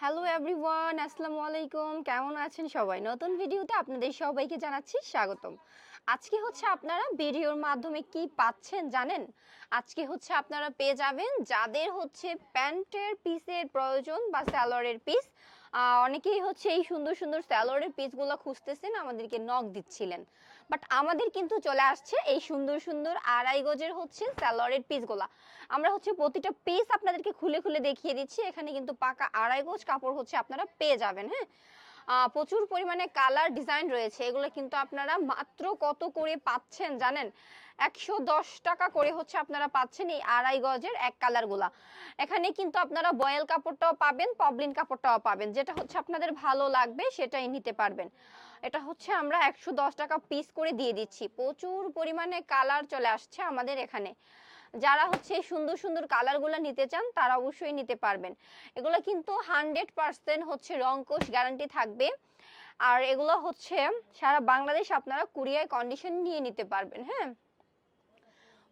Hello everyone আসসালামু আলাইকুম কেমন আছেন সবাই? নতুন ভিডিওতে আপনাদের সবাইকে জানাচ্ছি স্বাগতম। আজকে হচ্ছে আপনারা ভিডিওর মাধ্যমে কি পাচ্ছেন জানেন? আজকে হচ্ছে আপনারা পেয়ে যাবেন যাদের হচ্ছে প্যান্টের পিসের প্রয়োজন বা স্যালোয়ারের পিস অনেকেই হচ্ছে এই সুন্দর সুন্দর স্যালোয়ারের পিসগুলো খুঁজতেছেন, আমাদেরকে নক দিচ্ছিলেন। বাট আমাদের কিন্তু চলে আসছে এই সুন্দর সুন্দর আড়াই গজের হচ্ছে স্যালোয়ারের পিসগুলা। আমরা হচ্ছে প্রতিটা পিস আপনাদেরকে খুলে খুলে দেখিয়ে দিচ্ছি, এখানে কিন্তু পাকা আড়াই গজ কাপড় হচ্ছে আপনারা পেয়ে যাবেন হ্যাঁ? প্রচুর পরিমাণে কালার ডিজাইন রয়েছে। এগুলো কিন্তু আপনারা মাত্র কত করে পাচ্ছেন জানেন? একশো দশ টাকা করে হচ্ছে আপনারা পাচ্ছেন এই আড়াই গজের এক কালারগুলা এখানে কিন্তু আপনারা বয়েল কাপড়টাও পাবেন পবলিন কাপড়টাও পাবেন। যেটা হচ্ছে আপনাদের ভালো লাগবে সেটাই নিতে পারবেন। এটা হচ্ছে আমরা একশো দশ টাকা পিস করে দিয়ে দিচ্ছি। প্রচুর পরিমাণে কালার চলে আসছে আমাদের এখানে। যারা হচ্ছে সুন্দর সুন্দর কালারগুলো নিতে চান, তারা অবশ্যই নিতে পারবেন। এগুলো কিন্তু হান্ড্রেড পার্সেন্ট হচ্ছে রংকোশ গ্যারান্টি থাকবে। আর এগুলো হচ্ছে সারা বাংলাদেশ আপনারা কুরিয়ায় কন্ডিশন নিয়ে নিতে পারবেন হ্যাঁ?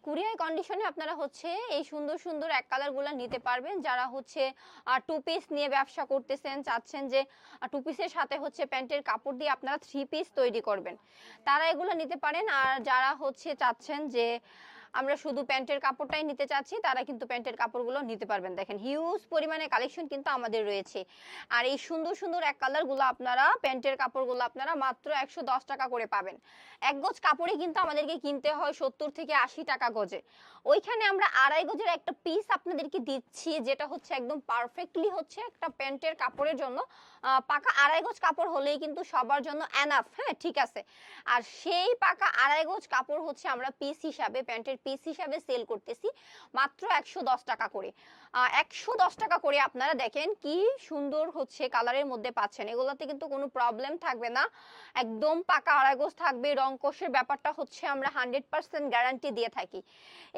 কুরিয়ার কন্ডিশনে আপনারা হচ্ছে এই সুন্দর সুন্দর এক কালারগুলো নিতে পারবেন। যারা হচ্ছে টু পিস নিয়ে ব্যবসা করতেছেন, চাচ্ছেন যে টু পিসের সাথে হচ্ছে প্যান্টের কাপড় দিয়ে আপনারা থ্রি পিস তৈরি করবেন। তারা এগুলো নিতে পারেন। আর যারা হচ্ছে চাচ্ছেন যে আমরা শুধু প্যান্টের কাপড়টাই নিতে চাচ্ছি, তারা কিন্তু প্যান্টের কাপড়গুলো নিতে পারবেন। দেখেন হিউজ পরিমাণে কালেকশন কিন্তু আমাদের রয়েছে। আর এই সুন্দর সুন্দর এক কালারগুলো আপনারা, প্যান্টের কাপড়গুলো আপনারা মাত্র একশো দশ টাকা করে পাবেন। এক গজ কাপড়ে কিন্তু আমাদেরকে কিনতে হয় সত্তর থেকে আশি টাকা গজে। ওইখানে আমরা আড়াই গজের একটা পিস আপনাদেরকে দিচ্ছি, যেটা হচ্ছে একদম পারফেক্টলি হচ্ছে একটা প্যান্টের কাপড়ের জন্য। পাকা আড়াই গজ কাপড় হলেই কিন্তু সবার জন্য অ্যানাফ হ্যাঁ ঠিক আছে। আর সেই পাকা আড়াই গজ কাপড় হচ্ছে আমরা পিস হিসাবে প্যান্টের পিস হিসাবে সেল করতেছি, মাত্র একশো দশ টাকা করে। একশো দশ টাকা করে আপনারা দেখেন কি সুন্দর হচ্ছে কালারের মধ্যে পাচ্ছেন। এগুলোতে কিন্তু কোনো প্রবলেম থাকবে না। একদম পাকা আড়াই গজ থাকবে, রং ব্যাপারটা হচ্ছে আমরা হান্ড্রেড পার্সেন্ট গ্যারান্টি দিয়ে থাকি।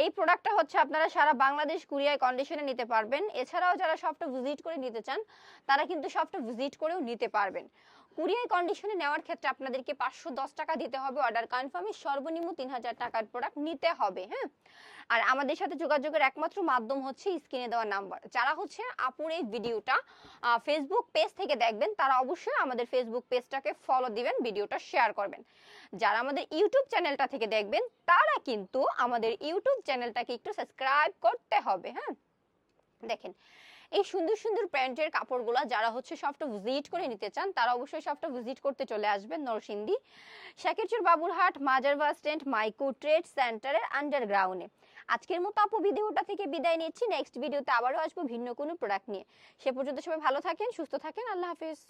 এই প্রোডাক্টটা হচ্ছে আপনারা সারা বাংলাদেশ কুরিয়ার কন্ডিশনে নিতে পারবেন। এছাড়াও যারা শপটা ভিজিট করে নিতে চান, তারা কিন্তু শপটা ভিজিট করেও নিতে পারবেন। কুরিয়ার কন্ডিশনে নেওয়ার ক্ষেত্রে আপনাদেরকে পাঁচশো দশ টাকা দিতে হবে অর্ডার কনফার্মে সর্বনিম্ন তিন হাজার টাকার প্রোডাক্ট নিতে হবে হ্যাঁ? আর আমাদের সাথে যোগাযোগের একমাত্র মাধ্যম হচ্ছে স্ক্রিনে দেওয়া নাম্বার যারা হচ্ছে আপুর এই ভিডিওটা ফেসবুক পেজ থেকে দেখবেন, তারা অবশ্যই আমাদের ফেসবুক পেজটাকে ফলো দিবেন ভিডিওটা শেয়ার করবেন। যারা আমাদের ইউটিউব চ্যানেলটা থেকে দেখবেন, তারা কিন্তু আমাদের ইউটিউব চ্যানেলটাকে একটু সাবস্ক্রাইব করতে হবে হ্যাঁ? দেখেন এই সুন্দর সুন্দর প্যান্টের কাপড়গুলো যারা হচ্ছে সবটা ভিজিট করে নিতে চান, তারা অবশ্যই সবটা ভিজিট করতে চলে আসবেন নরসিংদী, শাকেরচুর বাবুরহাট, মাজার বাস স্ট্যান্ড, মাইকো ট্রেড সেন্টারের আন্ডারগ্রাউন্ডে আজকের মতো আপু ভিডিওটা থেকে বিদায় নিচ্ছি নেক্সট ভিডিওতে আবারও আসব ভিন্ন কোনো প্রোডাক্ট নিয়ে। সে পর্যন্ত সবাই ভালো থাকেন, সুস্থ থাকেন, আল্লাহ হাফেজ।